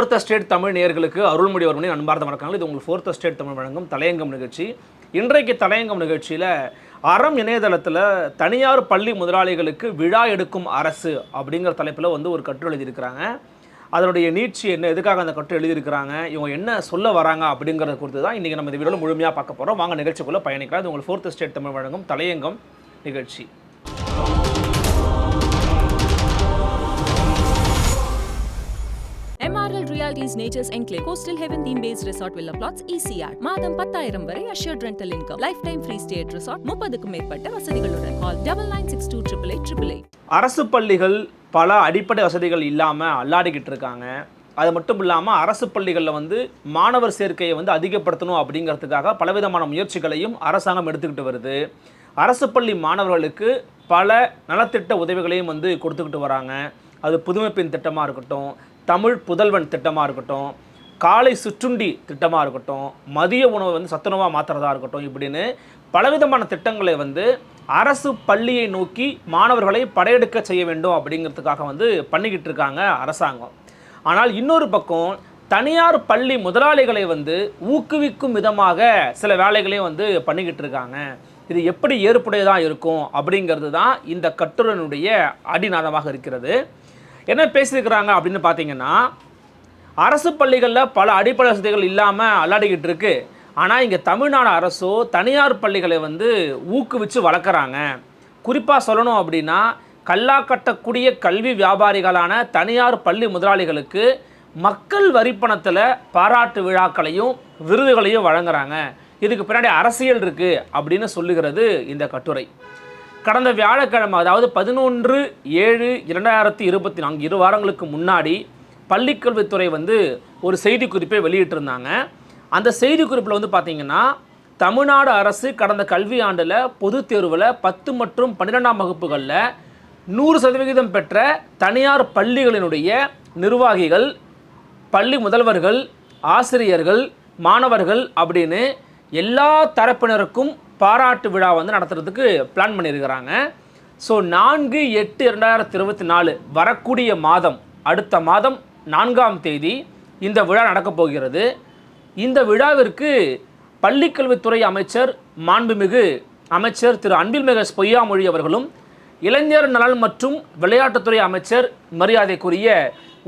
Fourth state Tamil நேர்களுக்கு அருள்மொழி வர்மனின் அன்பார்ந்த வணக்கங்கள். இது உங்கள் ஃபோர்த் ஸ்டேட் தமிழ் வழங்கும் தலையங்கம் நிகழ்ச்சி. இன்றைக்கு தலையங்கம் நிகழ்ச்சியில் அறம் இணையதளத்தில் தனியார் பள்ளி முதலாளிகளுக்கு விழா எடுக்கும் அரசு அப்படிங்கிற தலைப்பில் வந்து ஒரு கட்டுரை எழுதியிருக்கிறாங்க. அதனுடைய நீட்சி என்ன எதுக்காக அந்த கட்டுரை எழுதியிருக்கிறாங்க இவங்க என்ன சொல்ல வராங்க அப்படிங்கிறத குறித்து தான் இன்றைக்கி நம்ம இந்த வீடியோவில் முழுமையாக பார்க்க போகிறோம் வாங்க நிகழ்ச்சிக்குள்ளே பயணிக்கலாம். இது உங்கள் ஃபோர்த் ஸ்டேட் தமிழ் வழங்கும் தலையங்கம் நிகழ்ச்சி. MRL nature's Nature's coastal heaven theme theme resort resort flats ECR மாதம் பத்தாயிரம் வரை assured rental income lifetime free at resort முப்பதுக்கும் மேற்பட்ட வசதிகளுடன். Call double nine six two triple eight triple eight அரசு பள்ளிகள் பல அடிப்படை வசதிகள் இல்லாமல் அல்லாடிக்கிட்டு இருக்காங்க. அது மட்டும் இல்லாமல் அரசு பள்ளிகளில் வந்து மாணவர் சேர்க்கையை வந்து அதிகப்படுத்தணும் அப்படிங்கிறதுக்காக பலவிதமான முயற்சிகளையும் அரசாங்கம் எடுத்துக்கிட்டு வருது. அரசு பள்ளி மாணவர்களுக்கு பல நலத்திட்ட உதவிகளையும் வந்து கொடுத்துக்கிட்டு வராங்க. அது புதுமைப்பின் திட்டமாக இருக்கட்டும் தமிழ் புதல்வன் திட்டமாக இருக்கட்டும் காலை சிற்றுண்டி திட்டமாக இருக்கட்டும் மதிய உணவை வந்து சத்துணவாக மாற்றுறதா இருக்கட்டும் இப்படின்னு பலவிதமான திட்டங்களை வந்து அரசு பள்ளியை நோக்கி மாணவர்களை படையெடுக்க செய்ய வேண்டும் அப்படிங்கிறதுக்காக வந்து பண்ணிக்கிட்டு இருக்காங்க அரசாங்கம். ஆனால் இன்னொரு பக்கம் தனியார் பள்ளி முதலாளிகளை வந்து ஊக்குவிக்கும் விதமாக சில வேலைகளையும் வந்து பண்ணிக்கிட்டு இருக்காங்க. இது எப்படி ஏற்புடையதாக இருக்கும் அப்படிங்கிறது தான் இந்த கட்டுரையினுடைய அடிநாதமாக இருக்கிறது. என்ன பேசியிருக்கிறாங்க அப்படின்னு பார்த்தீங்கன்னா அரசு பள்ளிகளில் பல அடிப்படை வசதிகள் இல்லாமல் அல்லாடிக்கிட்டு இருக்கு. ஆனால் இங்கே தமிழ்நாடு அரசோ தனியார் பள்ளிகளை வந்து ஊக்குவிச்சு வளர்க்குறாங்க. குறிப்பாக சொல்லணும் அப்படின்னா கல்லா கட்டக்கூடிய கல்வி வியாபாரிகளான தனியார் பள்ளி முதலாளிகளுக்கு மக்கள் வரிப்பணத்தில் பாராட்டு விழாக்களையும் விருதுகளையும் வழங்குறாங்க. இதுக்கு பின்னாடி அரசியல் இருக்குது அப்படின்னு சொல்லுகிறது இந்த கட்டுரை. கடந்த வியாழக்கிழமை அதாவது பதினொன்று ஏழு இரண்டாயிரத்தி இருபத்தி நான்கு இரு வாரங்களுக்கு முன்னாடி பள்ளிக்கல்வித்துறை வந்து ஒரு செய்திக்குறிப்பை வெளியிட்டிருந்தாங்க. அந்த செய்திக்குறிப்பில் வந்து பார்த்திங்கன்னா தமிழ்நாடு அரசு கடந்த கல்வி ஆண்டில் பொதுத் தேர்வில் பத்து மற்றும் பன்னிரெண்டாம் வகுப்புகளில் நூறு சதவிகிதம் பெற்ற தனியார் பள்ளிகளினுடைய நிர்வாகிகள் பள்ளி முதல்வர்கள் ஆசிரியர்கள் மாணவர்கள் அப்படின்னு எல்லா தரப்பினருக்கும் பாராட்டு விழா வந்து நடத்துறதுக்கு பிளான் பண்ணியிருக்கிறாங்க. ஸோ நான்கு எட்டு இரண்டாயிரத்தி இருபத்தி நாலு வரக்கூடிய மாதம் அடுத்த மாதம் நான்காம் தேதி இந்த விழா நடக்கப் போகிறது. இந்த விழாவிற்கு பள்ளிக்கல்வித்துறை அமைச்சர் மாண்புமிகு அமைச்சர் திரு. அன்பில்மிகு பொய்யாமொழி அவர்களும் இளைஞர் நலன் மற்றும் விளையாட்டுத்துறை அமைச்சர் மரியாதைக்குரிய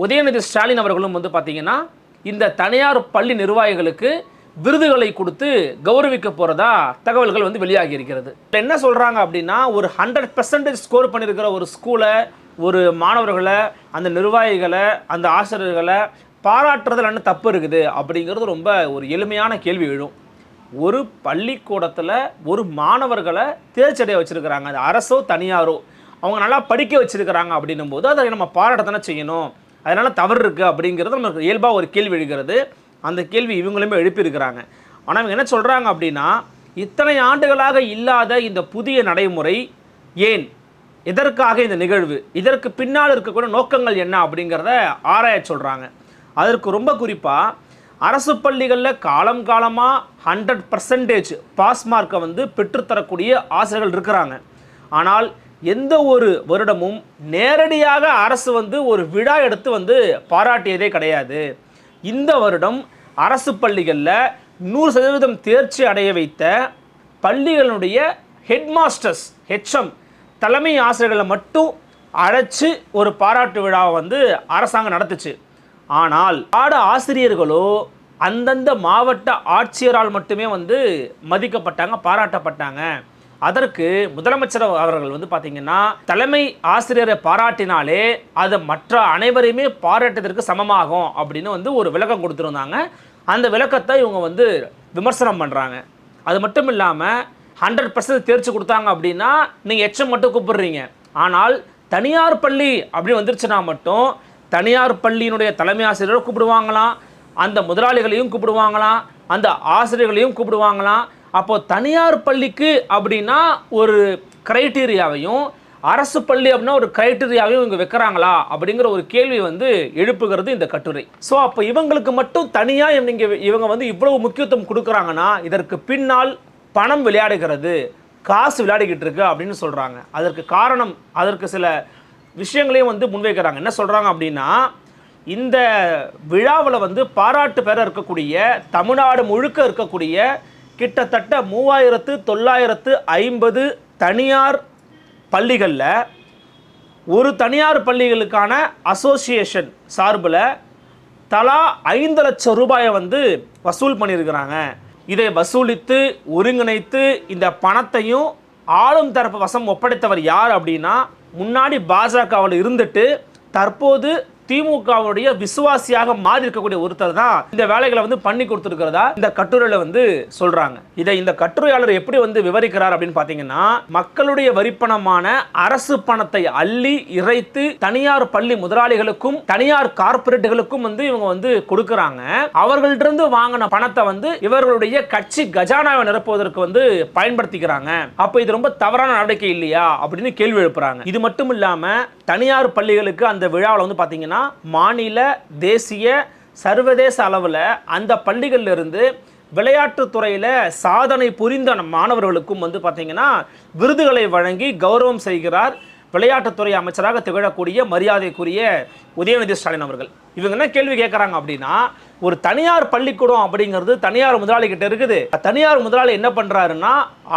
உதயநிதி ஸ்டாலின் அவர்களும் வந்து பார்த்திங்கன்னா இந்த தனியார் பள்ளி நிர்வாகிகளுக்கு விருதுகளை கொடுத்து கௌரவிக்க போகிறதா தகவல்கள் வந்து வெளியாகி இருக்கிறது. என்ன சொல்கிறாங்க அப்படின்னா ஒரு ஹண்ட்ரட் பர்சன்டேஜ் ஸ்கோர் பண்ணியிருக்கிற ஒரு ஸ்கூலை ஒரு மாணவர்களை அந்த நிர்வாகிகளை அந்த ஆசிரியர்களை பாராட்டுறதுல என்ன தப்பு இருக்குது அப்படிங்கிறது ரொம்ப ஒரு எளிமையான கேள்வி எழும். ஒரு பள்ளிக்கூடத்தில் ஒரு மாணவர்களை தேர்ச்சடைய வச்சுருக்கிறாங்க. அது அரசோ தனியாரோ அவங்க நல்லா படிக்க வச்சுருக்கிறாங்க அப்படின்னும் போது அதை நம்ம பாராட்டத்தானே செய்யணும்? அதனால் தவறு இருக்குது அப்படிங்கிறது நமக்கு இயல்பாக ஒரு கேள்வி எழுகிறது. அந்த கேள்வி இவங்களுமே எழுப்பியிருக்கிறாங்க. ஆனால் இவங்க என்ன சொல்கிறாங்க அப்படின்னா இத்தனை ஆண்டுகளாக இல்லாத இந்த புதிய நடைமுறை ஏன்? எதற்காக இந்த நிகழ்வு? இதற்கு பின்னால் இருக்கக்கூடிய நோக்கங்கள் என்ன அப்படிங்கிறத ஆராய சொல்கிறாங்க அதற்கு ரொம்ப குறிப்பாக அரசு பள்ளிகளில் காலம் காலமாக ஹண்ட்ரட் பர்சன்டேஜ் பாஸ் மார்க்கை வந்து பெற்றுத்தரக்கூடிய ஆசிரியர்கள் இருக்கிறாங்க. ஆனால் எந்த ஒரு வருடமும் நேரடியாக அரசு வந்து ஒரு விழா எடுத்து வந்து பாராட்டியதே கிடையாது. இந்த வருடம் அரசு பள்ளிகளில் நூறு சதவீதம் தேர்ச்சி அடைய வைத்த பள்ளிகளுடைய ஹெட் மாஸ்டர்ஸ் ஹெச்எம் தலைமை ஆசிரியர்களை மட்டும் அழைச்சு ஒரு பாராட்டு விழாவை வந்து அரசாங்கம் நடத்துச்சு. ஆனால் பாட ஆசிரியர்களோ அந்தந்த மாவட்ட ஆட்சியரால் மட்டுமே வந்து மதிக்கப்பட்டாங்க பாராட்டப்பட்டாங்க. அதற்கு முதலமைச்சர் அவர்கள் வந்து பார்த்தீங்கன்னா தலைமை ஆசிரியரை பாராட்டினாலே அது மற்ற அனைவரையுமே பாராட்டுவதற்கு சமமாகும் அப்படின்னு வந்து ஒரு விளக்கம் கொடுத்துருந்தாங்க. அந்த விளக்கத்தை இவங்க வந்து விமர்சனம் பண்ணுறாங்க அது மட்டும் இல்லாமல் ஹண்ட்ரட் பர்சன்ட் தேர்ச்சி கொடுத்தாங்க அப்படின்னா நீங்கள் எச்சம் மட்டும் கூப்பிடுறீங்க. ஆனால் தனியார் பள்ளி அப்படி வந்துருச்சுன்னா மட்டும் தனியார் பள்ளியினுடைய தலைமை ஆசிரியரை கூப்பிடுவாங்களாம். அந்த முதலாளிகளையும் கூப்பிடுவாங்களாம். அந்த ஆசிரியர்களையும் கூப்பிடுவாங்களாம். அப்போது தனியார் பள்ளிக்கு அப்படின்னா ஒரு க்ரைட்டீரியாவையும் அரசு பள்ளி அப்படின்னா ஒரு க்ரைட்டீரியாவையும் இவங்க வைக்கிறாங்களா அப்படிங்கிற ஒரு கேள்வி வந்து எழுப்புகிறது இந்த கட்டுரை. ஸோ அப்போ இவங்களுக்கு மட்டும் தனியாக இவங்க இவங்க வந்து இவ்வளவு முக்கியத்துவம் கொடுக்குறாங்கன்னா இதற்கு பின்னால் பணம் விளையாடுகிறது காசு விளையாடிக்கிட்டு இருக்கு அப்படின்னு சொல்கிறாங்க அதற்கு காரணம் அதற்கு சில விஷயங்களையும் வந்து முன்வைக்கிறாங்க. என்ன சொல்கிறாங்க அப்படின்னா இந்த விழாவில் வந்து பாராட்டு பெற இருக்கக்கூடிய தமிழ்நாடு முழுக்க இருக்கக்கூடிய கிட்டத்தட்ட மூவாயிரத்து தொள்ளாயிரத்து ஐம்பது தனியார் பள்ளிகளில் ஒரு தனியார் பள்ளிகளுக்கான அசோசியேஷன் சார்பில் தலா ஐந்து லட்சம் ரூபாயை வந்து வசூல் பண்ணியிருக்கிறாங்க. இதை வசூலித்து ஒருங்கிணைத்து இந்த பணத்தையும் ஆளும் தரப்பு வசம் ஒப்படைத்தவர் யார் அப்படின்னா முன்னாடி பாஜகவில் இருந்துட்டு தற்போது திமுகவுடைய விசுவாசியாக மாறி இருக்கக்கூடிய ஒருத்தர் தான் இந்த வேலைகளை வந்து பண்ணி கொடுத்துருக்கிறதா இந்த கட்டுரையில வந்து சொல்றாங்க. இதை இந்த கட்டுரையாளர் எப்படி வந்து விவரிக்கிறார் அப்படின்னு பாத்தீங்கன்னா மக்களுடைய வரிப்பணமான அரசு பணத்தை அள்ளி இறைத்து தனியார் பள்ளி முதலாளிகளுக்கும் தனியார் கார்ப்பரேட்டுகளுக்கும் வந்து இவங்க வந்து கொடுக்கறாங்க. அவர்கள்ட்ட வாங்கின பணத்தை வந்து இவர்களுடைய கட்சி கஜானாவை நிரப்புவதற்கு வந்து பயன்படுத்திக்கிறாங்க. அப்ப இது ரொம்ப தவறான நடவடிக்கை இல்லையா அப்படின்னு கேள்வி எழுப்புறாங்க. இது மட்டும் இல்லாம தனியார் பள்ளிகளுக்கு அந்த விழாவில் வந்து பாத்தீங்கன்னா மாநில தேசிய சர்வதேச அளவில் அந்த பள்ளிகளிலிருந்து விளையாட்டுத்துறையில் சாதனை புரிந்த மாணவர்களுக்கும் வந்து பார்த்தீங்கன்னா விருதுகளை வழங்கி கௌரவம் செய்கிறார் விளையாட்டுத்துறை அமைச்சராக திகழக்கூடிய மரியாதைக்குரிய உதயநிதி ஸ்டாலின் அவர்கள். இவங்க என்ன கேள்வி கேட்குறாங்க அப்படின்னா ஒரு தனியார் பள்ளிக்கூடம் அப்படிங்கிறது தனியார் முதலாளிகிட்ட இருக்குது. தனியார் முதலாளி என்ன பண்ணுறாருன்னா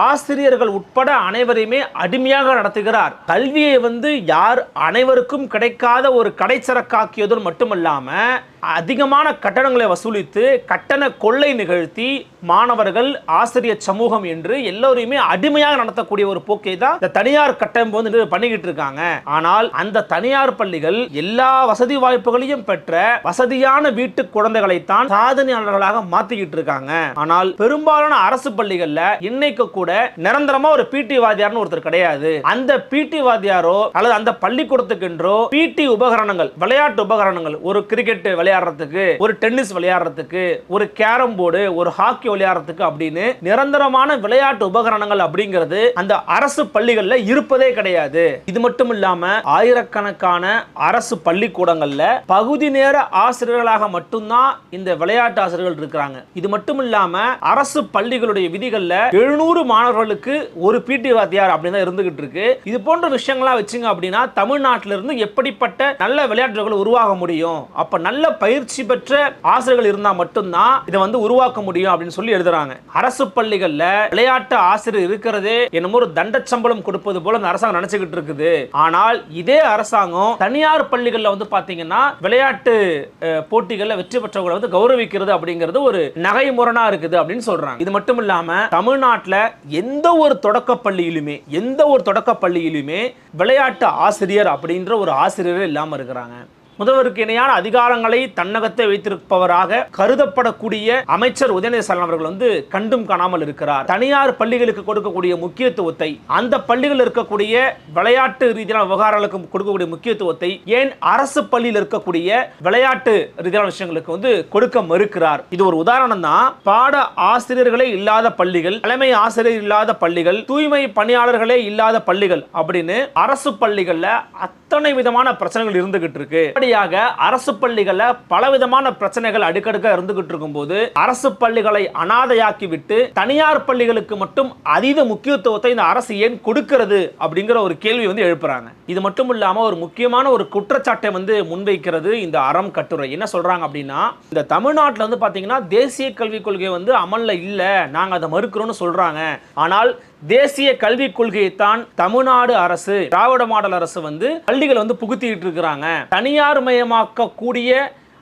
ஆசிரியர்கள் உட்பட அனைவரையுமே அடிமையாக நடத்துகிறார். கல்வியை வந்து யார் அனைவருக்கும் கிடைக்காத ஒரு கடைச்சரக்காக்கியதும் மட்டுமல்லாமல் அதிகமான கட்டணங்களை வசூலித்து கட்டண கொள்ளை நிகழ்த்தி மாணவர்கள் ஆசிரியர் சமூகம் என்று எல்லோரையுமே அடிமையாக நடத்தக்கூடிய ஒரு போக்கை தான் இந்த தனியார் கட்டமைப்பு வந்து பண்ணிக்கிட்டு இருக்காங்க. ஆனால் அந்த தனியார் பள்ளிகள் எல்லா வசதி வாய்ப்புகளையும் பெற்று வசதியான வீட்டு குழந்தைகளைத்தான் சாதனையாளர்களாக மாத்திக்கிட்டு இருக்காங்க ஆனால் பெரும்பாலான அரசு பள்ளிகள்ல இன்னைக்கு கூட நிரந்தரமா ஒரு பிடி வாதியார்னு ஒருத்தர் கிடையாது. அந்த பிடி வாதியாரோ அல்லது அந்த பள்ளிக்கூடத்துக்கென்றோ பிடி உபகரணங்கள் விளையாட்டு உபகரணங்கள் ஒரு கிரிக்கெட் விளையாடுறதுக்கு ஒரு டென்னிஸ் விளையாடுறதுக்கு ஒரு கேரம் போர்டு ஒரு ஹாக்கி விளையாடுறதுக்கு அப்படின்னு நிரந்தரமான விளையாட்டு உபகரணங்கள் அப்படிங்கிறது அந்த அரசு பள்ளிகள்ல இருப்பதே கிடையாது. இது மட்டும் இல்லாம ஆயிரக்கணக்கான அரசு பள்ளிக்கூடங்கள்ல பகுதி நேர ஆசிரியர்களாக மட்டும்தான் இந்த விளையாட்டு ஆசிரியர்கள் இருக்கிறாங்க. இது மட்டும் இல்லாம அரசு பள்ளிகளுடைய விதிகள்ல எழுநூறு மாணவர்களுக்கு ஒரு பிடி வாத்தியார் அப்படின்னு தான் இருந்துகிட்டு இருக்கு. இது போன்ற விஷயங்கள்லாம் வச்சுங்க அப்படின்னா தமிழ்நாட்டில இருந்து எப்படிப்பட்ட நல்ல விளையாட்டுகள் உருவாக முடியும்? அப்ப நல்ல பயிற்சி பெற்ற ஆசிரியர்கள் இருந்தா மட்டும்தான் இதை வந்து உருவாக்க முடியும் அப்படின்னு சொல்லி எழுதுறாங்க. அரசு பள்ளிகள்ல விளையாட்டு ஆசிரியர் இருக்கிறதே என்னமோ ஒரு தண்ட சம்பளம் கொடுப்பது போல இந்த அரசாங்கம் நினைச்சுக்கிட்டு இருக்குது. ஆனால் இதே அரசாங்கம் தனியார் பள்ளிகள்ல வந்து பாத்தீங்கன்னா விளையாட்டு விளையாட்டு போட்டிகளில் வெற்றி பெற்றவங்களை வந்து கௌரவிக்கிறது அப்படிங்கிறது ஒரு நகைமுரணா இருக்குது அப்படின்னு சொல்றாங்க. இது மட்டும் இல்லாம தமிழ்நாட்டில் எந்த ஒரு தொடக்க பள்ளியிலுமே எந்த ஒரு தொடக்க பள்ளியிலுமே விளையாட்டு ஆசிரியர் அப்படின்ற ஒரு ஆசிரியரே இல்லாமல் இருக்கிறாங்க. முதல்வருக்கு இணையான அதிகாரங்களை தன்னகத்தை வைத்திருப்பவராக கருதப்படக்கூடிய அமைச்சர் உதயநிதி ஸ்டாலின் அவர்கள் வந்து கண்டும் காணாமல் இருக்கிறார். தனியார் பள்ளிகளுக்கு கொடுக்கக்கூடிய முக்கியத்துவத்தை அந்த பள்ளிகளில் இருக்கக்கூடிய விளையாட்டு ரீதியான விவகாரங்களுக்கு கொடுக்கக்கூடிய முக்கியத்துவத்தை ஏன் அரசு பள்ளியில் இருக்கக்கூடிய விளையாட்டு ரீதியான விஷயங்களுக்கு வந்து கொடுக்க மறுக்கிறார். இது ஒரு உதாரணம் தான் பாட ஆசிரியர்களே இல்லாத பள்ளிகள் தலைமை ஆசிரியர் இல்லாத பள்ளிகள் தூய்மை பணியாளர்களே இல்லாத பள்ளிகள் அப்படின்னு அரசு பள்ளிகள்ல அத்தனை விதமான பிரச்சனைகள் இருந்துகிட்டு இருக்கு. அப்படியாக அரசு பள்ளிகளில் பல விதமான பிரச்சனைகள் அடுக்கடுக்க இருந்துகிட்டு இருக்கும்போது அரசு பள்ளிகளை அனாதையாக்கி விட்டு தனியார் பள்ளிகளுக்கு மட்டும் அதீத முக்கியத்துவத்தை இந்த அரசு ஏன் கொடுக்கிறது அப்படிங்கிற ஒரு கேள்வி வந்து எழுப்புறாங்க. இது மட்டும் இல்லாமல் ஒரு முக்கியமான ஒரு குற்றச்சாட்டை வந்து முன்வைக்கிறது இந்த அறம் கட்டுரை. என்ன சொல்கிறாங்க அப்படின்னா இந்த தமிழ்நாட்டில் வந்து பார்த்தீங்கன்னா தேசிய கல்விக் கொள்கை வந்து அமலில் இல்லை நாங்கள் அதை மறுக்கிறோம்னு சொல்கிறாங்க ஆனால் தேசிய கல்விக் கொள்கையைத்தான் தமிழ்நாடு அரசு திராவிட மாடல் அரசு வந்து பள்ளிகள் வந்து புகுத்திக்கிட்டு இருக்கிறாங்க. தனியார் மயமாக்கக்கூடிய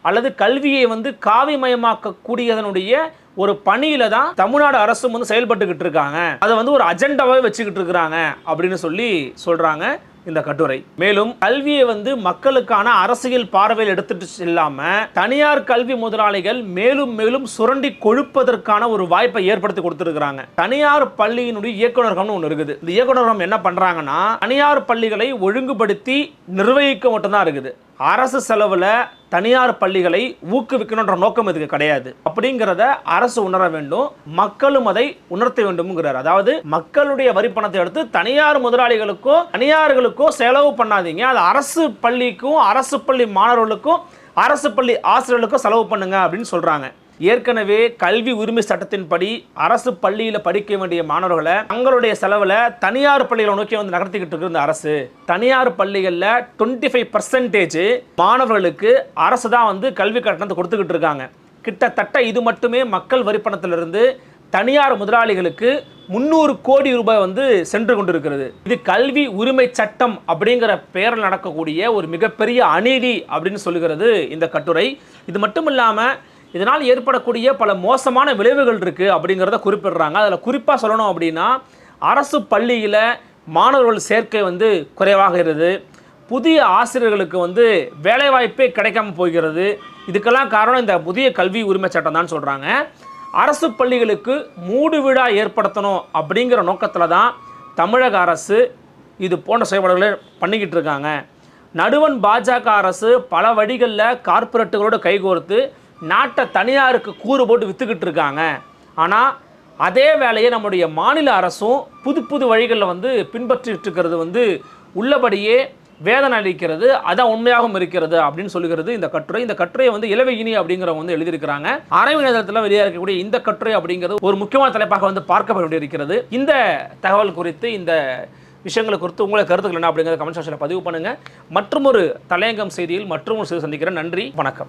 அல்லது கல்வியை வந்து காவி மயமாக்கக்கூடியதனுடைய ஒரு பணியில தான் தமிழ்நாடு அரசும் வந்து செயல்பட்டுக்கிட்டு இருக்காங்க. அதை வந்து ஒரு அஜெண்டாவே வச்சுக்கிட்டு இருக்கிறாங்க அப்படின்னு சொல்லி சொல்றாங்க. இந்த கட்டுரை. மேலும் கல்வியை வந்து மக்களுக்கான அரசியல் பார்வையில் எடுத்துட்டு செல்லாம தனியார் கல்வி முதலாளிகள் மேலும் மேலும் சுரண்டி கொழுப்பதற்கான ஒரு வாய்ப்பை ஏற்படுத்தி கொடுத்திருக்கிறாங்க. தனியார் பள்ளியினுடைய இயக்குநரகம்னு ஒன்று இருக்குது. இந்த இயக்குநரகம் என்ன பண்றாங்கன்னா தனியார் பள்ளிகளை ஒழுங்குபடுத்தி நிர்வகிக்க மட்டும்தான் இருக்குது. அரசு செலவில் தனியார் பள்ளிகளை ஊக்குவிக்கணுன்ற நோக்கம் இதுக்கு கிடையாது. அப்படிங்கிறத அரசு உணர வேண்டும். மக்களும் அதை உணர்த்த வேண்டும்ங்கிறார். அதாவது மக்களுடைய வரி பணத்தை எடுத்து தனியார் முதலாளிகளுக்கோ தனியார்களுக்கோ செலவு பண்ணாதீங்க. அது அரசு பள்ளிக்கும் அரசு பள்ளி மாணவர்களுக்கும் அரசு பள்ளி ஆசிரியர்களுக்கும் செலவு பண்ணுங்க அப்படின்னு சொல்கிறாங்க ஏற்கனவே கல்வி உரிமை சட்டத்தின்படி அரசு பள்ளியில் படிக்க வேண்டிய மாணவர்களை தங்களுடைய செலவில் தனியார் பள்ளிகளை நோக்கி வந்து நகர்த்திக்கிட்டு இருக்கு அரசு. தனியார் பள்ளிகளில் டுவெண்ட்டி ஃபைவ் பர்சன்டேஜ் மாணவர்களுக்கு அரசு தான் வந்து கல்வி கட்டணத்தை கொடுத்துக்கிட்டு இருக்காங்க. கிட்டத்தட்ட இது மட்டுமே மக்கள் வரிப்பணத்திலிருந்து தனியார் முதலாளிகளுக்கு முந்நூறு கோடி ரூபாய் வந்து சென்று கொண்டிருக்கிறது. இது கல்வி உரிமை சட்டம் அப்படிங்கிற பெயரில் நடக்கக்கூடிய ஒரு மிகப்பெரிய அநீதி அப்படின்னு சொல்லுகிறது இந்த கட்டுரை. இது மட்டும் இல்லாமல் இதனால் ஏற்படக்கூடிய பல மோசமான விளைவுகள் இருக்குது அப்படிங்கிறத குறிப்பிடுறாங்க. அதில் குறிப்பாக சொல்லணும் அப்படின்னா அரசு பள்ளியில் மாணவர்கள் சேர்க்கை வந்து குறைவாகிறது. புதிய ஆசிரியர்களுக்கு வந்து வேலைவாய்ப்பே கிடைக்காம போகிறது. இதுக்கெல்லாம் காரணம் இந்த புதிய கல்வி உரிமை சட்டம் தான் சொல்கிறாங்க அரசு பள்ளிகளுக்கு மூடு வீடாக ஏற்படுத்தணும் அப்படிங்கிற நோக்கத்தில் தான் தமிழக அரசு இது போன்ற செயல்பாடுகளை பண்ணிக்கிட்டு இருக்காங்க. நடுவன் பாஜக அரசு பல வழிகளில் கார்ப்பரேட்டுகளோடு கைகோர்த்து நாட்டை தனியாருக்கு கூறு போட்டு விற்றுக்கிட்டு இருக்காங்க. ஆனால் அதே வேலையை நம்முடைய மாநில அரசும் புது புது வழிகளில் வந்து பின்பற்றிட்டு இருக்கிறது வந்து உள்ளபடியே வேதனை அளிக்கிறது அதான் உண்மையாகவும் இருக்கிறது அப்படின்னு சொல்லுகிறது இந்த கட்டுரை. இந்த கட்டுரையை வந்து இளவையினி அப்படிங்கிறவங்க வந்து எழுதியிருக்கிறாங்க. நேரத்தில் வெளியாக இருக்கக்கூடிய இந்த கட்டுரை அப்படிங்கிறது ஒரு முக்கியமான தலைப்பாக வந்து பார்க்கப்பட வேண்டியிருக்கிறது இந்த தகவல் குறித்து இந்த விஷயங்களை குறித்து உங்களை கருத்துக்கள் என்ன அப்படிங்கிறத கமெண்ட் செக்ஷனில் பதிவு பண்ணுங்கள் மற்றும் ஒரு தலையங்கம் செய்தியில் மற்றும் ஒரு செய்தி சந்திக்கிறேன். நன்றி வணக்கம்.